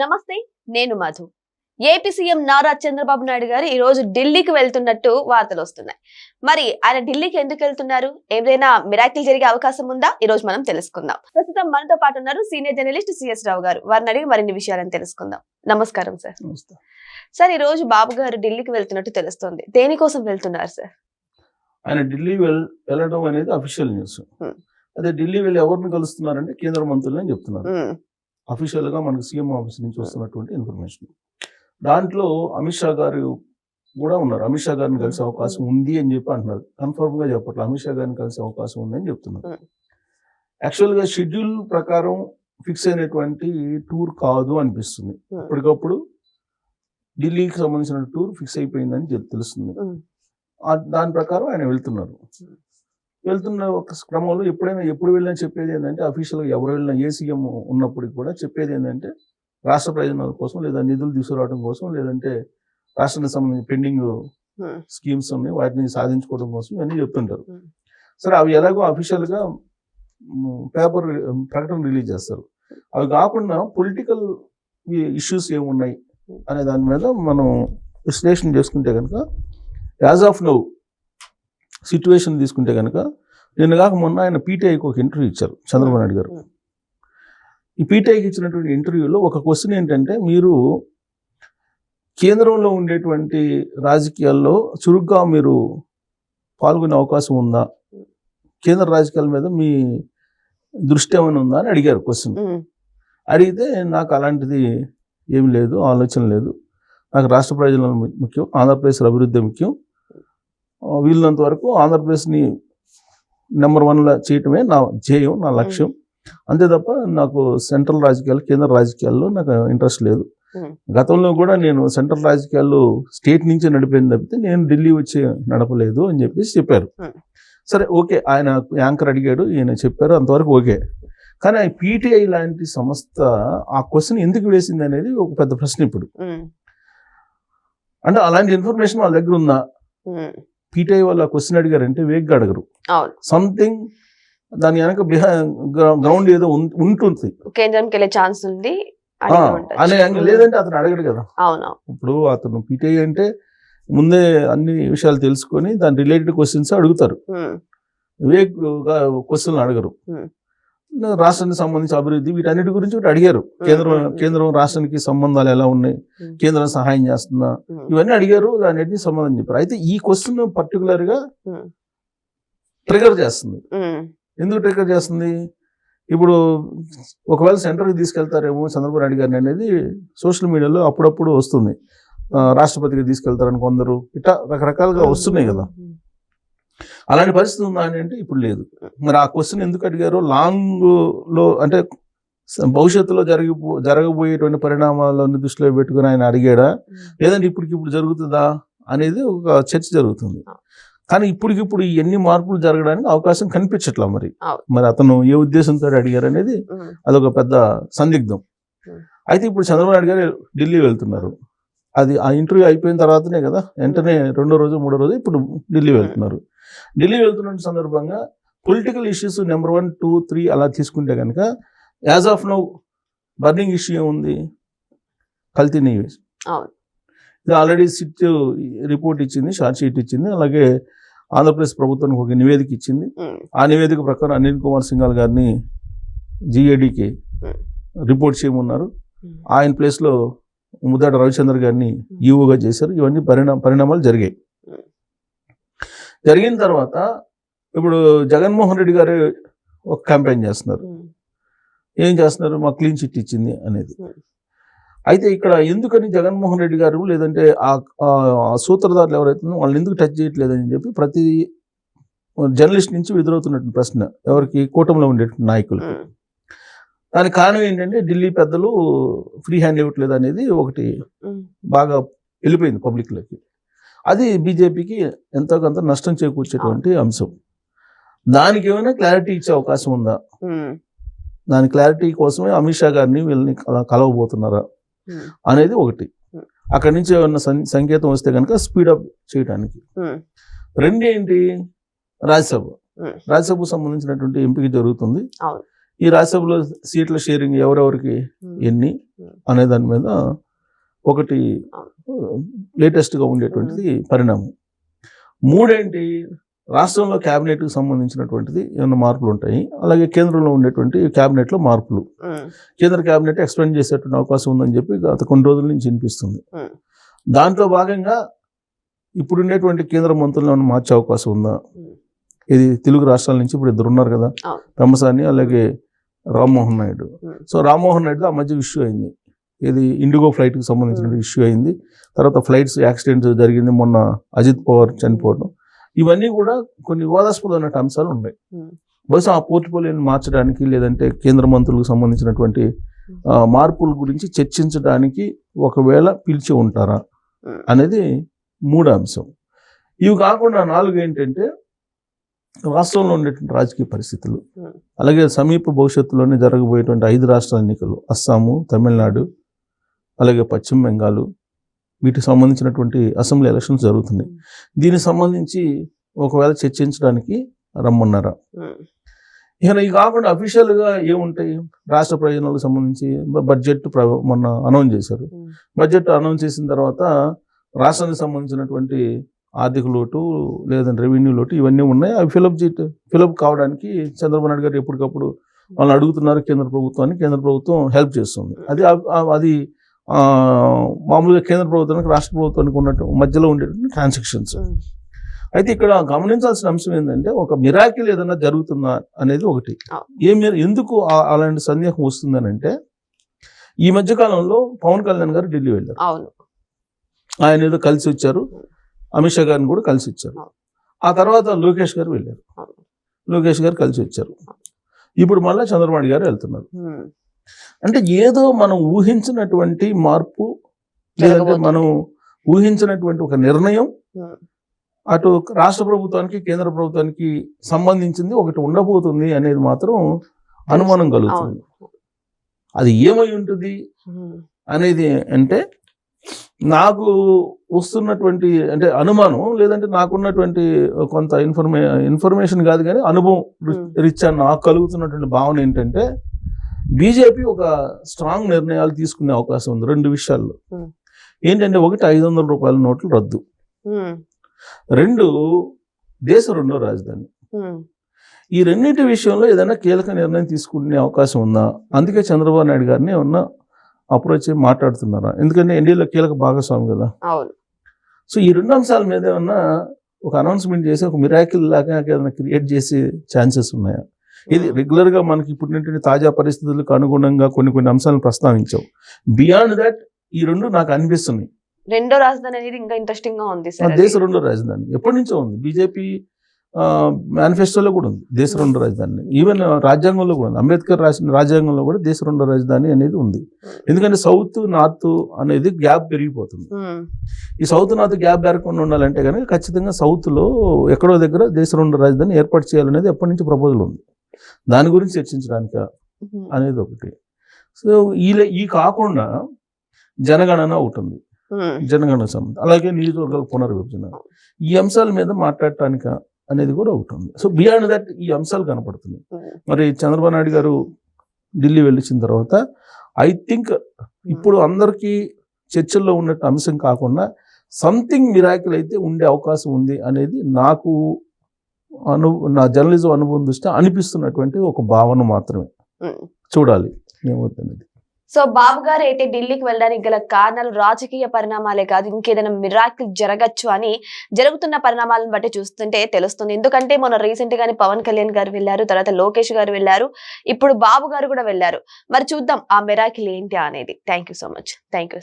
నమస్తే నేను Madhu. AP CM Nara Chandrababu Naidu గారు ఈ రోజు ఢిల్లీకి వెళ్తున్నట్టు వార్తలు వస్తున్నాయి. మరి ఆయన ఢిల్లీకి ఎందుకు వెళ్తున్నారు? ఏదైనా మిరాకిల్ జరిగే అవకాశం ఉందా? ఈ రోజు మనం తెలుసుకుందాం. ప్రస్తుతం మనతో పాటు ఉన్నారు సీనియర్ జర్నలిస్ట్ సిఎస్ రావు గారు. వారిని అడిగి మరిన్ని విషయాలను తెలుసుకుందాం. నమస్కారం సార్. సార్ ఈ రోజు బాబు గారు ఢిల్లీకి వెళ్తున్నట్టు తెలుస్తోంది. దేనికోసం వెళ్తున్నారు సార్? ఆయన ఢిల్లీ వెళ్ళడం అనేది అఫీషియల్ న్యూస్. అదే ఢిల్లీ వెళ్ళి ఎవరిని కలుస్తున్నారంటే కేంద్ర మంత్రులు అని చెప్తున్నారు ఉమ్, అఫీషియల్గా మనకు సీఎం ఆఫీస్ నుంచి వస్తున్నటువంటి ఇన్ఫర్మేషన్ దాంట్లో అమిత్ షా గారు కూడా ఉన్నారు. అమిత్ షా గారిని కలిసే అవకాశం ఉంది అని చెప్పి అంటున్నారు. కన్ఫర్మ్గా చెప్పట్లేదు అమిత్ షా గారిని కలిసే అవకాశం ఉంది అని చెప్తున్నారు. యాక్చువల్గా షెడ్యూల్ ప్రకారం ఫిక్స్ అయినటువంటి టూర్ కాదు అనిపిస్తుంది. అప్పటికప్పుడు ఢిల్లీకి సంబంధించిన టూర్ ఫిక్స్ అయిపోయిందని తెలుస్తుంది. దాని ప్రకారం ఆయన వెళ్తున్నారు. వెళ్తున్న ఒక క్రమంలో ఎప్పుడైనా ఎప్పుడు వెళ్ళినా చెప్పేది ఏంటంటే అఫీషియల్గా ఎవరు వెళ్ళినా ఏ సీఎం ఉన్నప్పటికి కూడా చెప్పేది ఏంటంటే రాష్ట్ర ప్రయోజనాల కోసం లేదా నిధులు తీసుకురావడం కోసం లేదంటే రాష్ట్రానికి సంబంధించి పెండింగ్ స్కీమ్స్ ఉన్నాయి వాటిని సాధించుకోవడం కోసం ఇవన్నీ చెప్తుంటారు. Hmm. సరే అవి ఎలాగో అఫీషియల్గా పేపర్ ప్రకటన రిలీజ్ చేస్తారు. అవి కాకుండా పొలిటికల్ ఇష్యూస్ ఏమున్నాయి అనే దాని మీద మనం విశ్లేషణ చేసుకుంటే కనుక యాజ్ ఆఫ్ నౌ సిచ్యువేషన్ తీసుకుంటే కనుక నిన్న కాక మొన్న ఆయన పీటీఐకి ఒక ఇంటర్వ్యూ ఇచ్చారు చంద్రబాబు నాయుడు గారు. ఈ పీటీఐకి ఇచ్చినటువంటి ఇంటర్వ్యూలో ఒక క్వశ్చన్ ఏంటంటే మీరు కేంద్రంలో ఉండేటువంటి రాజకీయాల్లో చురుగ్గా మీరు పాల్గొనే అవకాశం ఉందా? కేంద్ర రాజకీయాల మీద మీ దృష్టి ఏమైనా ఉందా అని అడిగారు క్వశ్చన్. అడిగితే నాకు అలాంటిది ఏమి లేదు ఆలోచన లేదు. నాకు రాష్ట్ర ప్రయోజనాలు ముఖ్యం ఆంధ్రప్రదేశ్ అభివృద్ధి ముఖ్యం. వీలున్నంత వరకు ఆంధ్రప్రదేశ్ని నెంబర్ వన్లో చేయటమే నా ధ్యేయం నా లక్ష్యం. అంతే తప్ప నాకు సెంట్రల్ రాజకీయాలు కేంద్ర రాజకీయాల్లో నాకు ఇంట్రెస్ట్ లేదు. Hmm. గతంలో కూడా నేను సెంట్రల్ రాజకీయాలు స్టేట్ నుంచి నడిపోయింది తప్పితే నేను ఢిల్లీ వచ్చి నడపలేదు అని చెప్పేసి చెప్పారు. Hmm. సరే ఓకే ఆయన యాంకర్ అడిగాడు ఈయన చెప్పారు అంతవరకు ఓకే. కానీ పీటీఐ లాంటి సంస్థ ఆ క్వశ్చన్ ఎందుకు వేసింది అనేది ఒక పెద్ద ప్రశ్న ఇప్పుడు. అంటే అలాంటి ఇన్ఫర్మేషన్ వాళ్ళ దగ్గర ఉందా? పీటీఐ వాళ్ళు ఆ క్వశ్చన్ అడిగారంటే వేగ్గా అడగరు. సంథింగ్ దాని వెనక గ్రౌండ్ ఏదో ఉంటుంది. కేంద్రంకి వెళ్ళే ఛాన్స్ ఉంది. అనే లేదంటే అతను అడగడు కదా. అవును ఇప్పుడు అతను పీటీఐ అంటే ముందే అన్ని విషయాలు తెలుసుకొని దాని రిలేటెడ్ క్వశ్చన్స్ అడుగుతారు. వివేక్ క్వశ్చన్లు అడగరు. రాష్ట్రానికి సంబంధించి అభివృద్ధి వీటన్నిటి గురించి కూడా అడిగారు. కేంద్రం. కేంద్రం రాష్ట్రానికి సంబంధాలు ఎలా ఉన్నాయి. కేంద్రం సహాయం చేస్తుందా? ఇవన్నీ అడిగారు దాన్నిటిని సమాధానం చెప్పారు. అయితే ఈ క్వశ్చన్ పర్టికులర్గా ట్రిగర్ చేస్తుంది. ఎందుకు ట్రిగర్ చేస్తుంది? ఇప్పుడు ఒకవేళ సెంటర్కి తీసుకెళ్తారేమో చంద్రబాబు నాయుడు గారిని అనేది సోషల్ మీడియాలో అప్పుడప్పుడు వస్తుంది. రాష్ట్రపతికి తీసుకెళ్తారని కొందరు. ఇట్లా రకరకాలుగా వస్తున్నాయి కదా. అలాంటి పరిస్థితి ఉందా అని అంటే ఇప్పుడు లేదు. మరి ఆ క్వశ్చన్ ఎందుకు అడిగారో లాంగ్లో అంటే భవిష్యత్తులో జరిగిపో జరగబోయేటువంటి పరిణామాలను దృష్టిలో పెట్టుకుని ఆయన అడిగాడా? లేదంటే ఇప్పటికిప్పుడు జరుగుతుందా అనేది ఒక చర్చ జరుగుతుంది. కానీ ఇప్పటికిప్పుడు ఎన్ని మార్పులు జరగడానికి అవకాశం కనిపించట్లా మరి. మరి అతను ఏ ఉద్దేశంతో అడిగారు అనేది అదొక పెద్ద సందిగ్ధం. అయితే ఇప్పుడు చంద్రబాబు నాయుడు గారు ఢిల్లీ వెళ్తున్నారు. అది ఆ ఇంటర్వ్యూ అయిపోయిన తర్వాతనే కదా వెంటనే రెండో రోజు మూడో రోజు ఇప్పుడు ఢిల్లీ వెళ్తున్నారు. ఢిల్లీ వెళ్తున్న సందర్భంగా political issues number one two three అలా తీసుకుంటే కనుక as of now burning issue ఏముంది? కల్తీ నెయ్యి. ఇది ఆల్రెడీ సిట్ రిపోర్ట్ ఇచ్చింది షార్ట్ షీట్ ఇచ్చింది అలాగే ఆంధ్రప్రదేశ్ ప్రభుత్వానికి ఒక నివేదిక ఇచ్చింది. ఉమ్, ఆ నివేదిక ప్రకారం అనిల్ కుమార్ సింఘాల్ గారిని జిఏడికి Hmm. రిపోర్ట్ చేయమన్నారు. ఉమ్, ఆయన ప్లేస్లో ముద్దాడ రవిచంద్ర గారిని ఈఓగా చేశారు. ఇవన్నీ పరిణామ పరిణామాలు జరిగాయి. జరిగిన తర్వాత ఇప్పుడు జగన్మోహన్ రెడ్డి గారు ఒక క్యాంపెయిన్ చేస్తున్నారు. ఏం చేస్తున్నారు? మా క్లీన్ చిట్ ఇచ్చింది అనేది. అయితే ఇక్కడ ఎందుకని జగన్మోహన్ రెడ్డి గారు లేదంటే ఆ సూత్రధారులు ఎవరైతే వాళ్ళని ఎందుకు టచ్ చేయట్లేదని చెప్పి ప్రతి జర్నలిస్ట్ నుంచి ఎదురవుతున్నట్టు ప్రశ్న ఎవరికి? కూటమిలో ఉండే నాయకులు దానికి కారణం ఏంటంటే ఢిల్లీ పెద్దలు ఫ్రీ హ్యాండ్ ఇవ్వట్లేదు అనేది ఒకటి బాగా వెళ్ళిపోయింది పబ్లిక్లోకి అది బీజేపీకి ఎంతో కొంత నష్టం చేకూర్చేటువంటి అంశం. దానికి ఏమైనా క్లారిటీ ఇచ్చే అవకాశం ఉందా? దాని క్లారిటీ కోసమే అమిత్ షా గారిని వీళ్ళని కల- కలవబోతున్నారా అనేది ఒకటి. అక్కడి నుంచి ఏమన్నా సంకేతం వస్తే కనుక స్పీడప్ చేయడానికి రెండేంటి? రాజ్యసభ. రాజ్యసభకు సంబంధించినటువంటి ఎంపిక జరుగుతుంది. ఈ రాజ్యసభలో సీట్ల షేరింగ్ ఎవరెవరికి ఉమ్, ఎన్ని Hmm. అనే దాని మీద ఒకటి లేటెస్ట్గా ఉండేటువంటిది పరిణామం. మూడేంటి? రాష్ట్రంలో cabinet కి సంబంధించినటువంటిది ఏమైనా మార్పులు ఉంటాయి? అలాగే కేంద్రంలో ఉండేటువంటి cabinet లో మార్పులు కేంద్ర కేబినెట్ ఎక్స్పెండ్ చేసేటువంటి అవకాశం ఉందని చెప్పి గత కొన్ని రోజుల నుంచి వినిపిస్తుంది. Hmm. దాంట్లో భాగంగా ఇప్పుడు ఉండేటువంటి కేంద్ర మంత్రులను మార్చే అవకాశం ఉందా? Hmm. ఇది తెలుగు రాష్ట్రాల నుంచి ఇప్పుడు ఇద్దరు ఉన్నారు కదా. పెమ్మసాని అలాగే రామ్మోహన్ నాయుడు. సో రామ్మోహన్ నాయుడు ఆ మధ్య ఇష్యూ అయింది ఇది ఇండిగో ఫ్లైట్కి సంబంధించిన. ఇష్యూ అయింది తర్వాత ఫ్లైట్స్ యాక్సిడెంట్ జరిగింది మొన్న అజిత్ పవార్ చనిపోవడం ఇవన్నీ కూడా కొన్ని వివాదాస్పదమైన అంశాలు ఉన్నాయి. బహుశా ఆ పోర్ట్ఫోలియోని మార్చడానికి లేదంటే కేంద్ర మంత్రులకు సంబంధించినటువంటి మార్పుల గురించి చర్చించడానికి ఒకవేళ పిలిచి ఉంటారా. అనేది మూడో అంశం ఇవి కాకుండా నాలుగు ఏంటంటే రాష్ట్రంలో ఉండేటువంటి రాజకీయ పరిస్థితులు. అలాగే సమీప భవిష్యత్తులోనే జరగబోయేటువంటి ఐదు రాష్ట్రాల ఎన్నికలు అస్సాము తమిళనాడు అలాగే పశ్చిమ బెంగాలు వీటికి సంబంధించినటువంటి అసెంబ్లీ ఎలక్షన్స్ జరుగుతున్నాయి. దీనికి సంబంధించి ఒకవేళ చర్చించడానికి రమ్మన్నారా? ఇక ఇవి కాకుండా అఫీషియల్గా ఏముంటాయి? రాష్ట్ర ప్రయోజనాలకు సంబంధించి బడ్జెట్ ప్ర- మొన్న అనౌన్స్ చేశారు. బడ్జెట్ అనౌన్స్ చేసిన తర్వాత రాష్ట్రానికి సంబంధించినటువంటి ఆర్థిక లోటు లేదంటే రెవెన్యూ లోటు ఇవన్నీ ఉన్నాయి. అవి ఫిలప్ ఫిలప్ కావడానికి చంద్రబాబు నాయుడు గారు ఎప్పటికప్పుడు వాళ్ళు అడుగుతున్నారు కేంద్ర ప్రభుత్వాన్ని. కేంద్ర ప్రభుత్వం హెల్ప్ చేస్తుంది. అది అది మామూలుగా కేంద్ర ప్రభుత్వానికి రాష్ట్ర ప్రభుత్వానికి ఉన్నట్టు మధ్యలో ఉండేటువంటి ట్రాన్సాక్షన్స్ అయితే ఇక్కడ గమనించాల్సిన అంశం ఏంటంటే ఒక మిరాకిల్ ఏదైనా జరుగుతుందా అనేది ఒకటి. ఏ మిర- ఎందుకు అలాంటి సందేహం వస్తుందని అంటే ఈ మధ్య కాలంలో పవన్ కళ్యాణ్ గారు ఢిల్లీ వెళ్ళారు. ఆయన ఏదో కలిసి వచ్చారు. అమిత్ షా గారిని కూడా కలిసి వచ్చారు ఆ. తర్వాత లోకేష్ గారు వెళ్ళారు. లోకేష్ గారు కలిసి వచ్చారు ఇప్పుడు మళ్ళీ చంద్రబాబు గారు వెళ్తున్నారు. అంటే ఏదో మనం ఊహించినటువంటి మార్పు లేదంటే. మనం ఊహించినటువంటి ఒక నిర్ణయం అటు రాష్ట్ర ప్రభుత్వానికి కేంద్ర ప్రభుత్వానికి సంబంధించింది ఒకటి ఉండబోతుంది అనేది మాత్రం అనుమానం కలుగుతుంది. అది ఏమై ఉంటుంది అనేది అంటే నాకు వస్తున్నటువంటి అంటే అనుమానం లేదంటే నాకున్నటువంటి కొంత ఇన్ఫర్మే ఇన్ఫర్మేషన్ కాదు కానీ అనుభవం రి- Hmm. రీత్యా నాకు కలుగుతున్నటువంటి భావన ఏంటంటే బీజేపీ ఒక స్ట్రాంగ్ నిర్ణయాలు తీసుకునే అవకాశం ఉంది రెండు విషయాల్లో. ఏంటంటే ఒకటి ఐదు వందల రూపాయల నోట్లు రద్దు. రెండు దేశ రెండో రాజధాని. ఈ రెండింటి విషయంలో ఏదైనా కీలక నిర్ణయం తీసుకునే అవకాశం ఉందా? అందుకే చంద్రబాబు నాయుడు గారిని ఏమన్నా అప్రోచ్ అయ్యి మాట్లాడుతున్నారా? ఎందుకంటే ఎన్డీఏలో కీలక భాగస్వామి కదా. అవును. సో ఈ రెండు అంశాల మీద ఏమన్నా ఒక అనౌన్స్మెంట్ చేసి ఒక మిరాకిల్ లాగా ఏదైనా క్రియేట్ చేసే ఛాన్సెస్ ఉన్నాయా? ఇది రెగ్యులర్గా మనకి ఇప్పుడు తాజా పరిస్థితులకు అనుగుణంగా కొన్ని కొన్ని అంశాలను ప్రస్తావించావు. బియాండ్ దట్ ఈ రెండు నాకు అనిపిస్తున్నాయి. రెండో రాజధాని అనేది ఇంకా ఇంట్రెస్టింగ్గా ఉంది దేశ రెండో రాజధాని. ఎప్పటి నుంచో ఉంది? బీజేపీ మేనిఫెస్టోలో కూడా ఉంది దేశ రెండో రాజధాని. ఈవెన్ రాజ్యాంగంలో కూడా ఉంది. అంబేద్కర్ రాసిన రాజ్యాంగంలో కూడా దేశ రెండో రాజధాని అనేది ఉంది. ఎందుకంటే సౌత్ నార్త్ అనేది గ్యాప్ పెరిగిపోతుంది. ఈ సౌత్ నార్త్ గ్యాప్ పెరగకుండా ఉండాలంటే కనుక ఖచ్చితంగా సౌత్లో ఎక్కడో దగ్గర దేశ రెండో రాజధాని ఏర్పాటు చేయాలనేది ఎప్పటి నుంచి ప్రపోజల్ ఉంది. దాని గురించి చర్చించడానికి అనేది ఒకటి. సో ఈ ఈ కాకుండా జనగణన ఒకటి ఉంది. జనగణన సంబంధం. అలాగే నియోజకవర్గాల పునర్విభజన. ఈ అంశాల మీద మాట్లాడటానిక అనేది కూడా ఒకటి ఉంది. సో బియాండ్ దట్ ఈ అంశాలు కనపడుతున్నాయి. మరి చంద్రబాబు నాయుడు గారు ఢిల్లీ వెళ్ళిన తర్వాత ఐ థింక్ ఇప్పుడు అందరికీ చర్చల్లో ఉన్నట్టు అంశం కాకుండా సంథింగ్ మిరాకిల్ అయితే ఉండే అవకాశం ఉంది అనేది నాకు అను నా జర్నలిజం అనుభవం దృష్ట్యా అనిపిస్తున్నటువంటి ఒక భావన మాత్రమే. చూడాలి. ఏమవుతుంది సో బాబు గారు అయితే ఢిల్లీకి వెళ్ళడానికి గల కారణాలు రాజకీయ పరిణామాలే కాదు ఇంకేదైనా మిరాకిల్ జరగచ్చు అని జరుగుతున్న పరిణామాలను బట్టి చూస్తుంటే తెలుస్తుంది. ఎందుకంటే మొన్న రీసెంట్ గానే పవన్ కళ్యాణ్ గారు వెళ్ళారు తర్వాత లోకేష్ గారు వెళ్ళారు ఇప్పుడు బాబు గారు కూడా వెళ్ళారు. మరి చూద్దాం ఆ మిరాకిల్ ఏంటి అనేది. Thank you so much thank you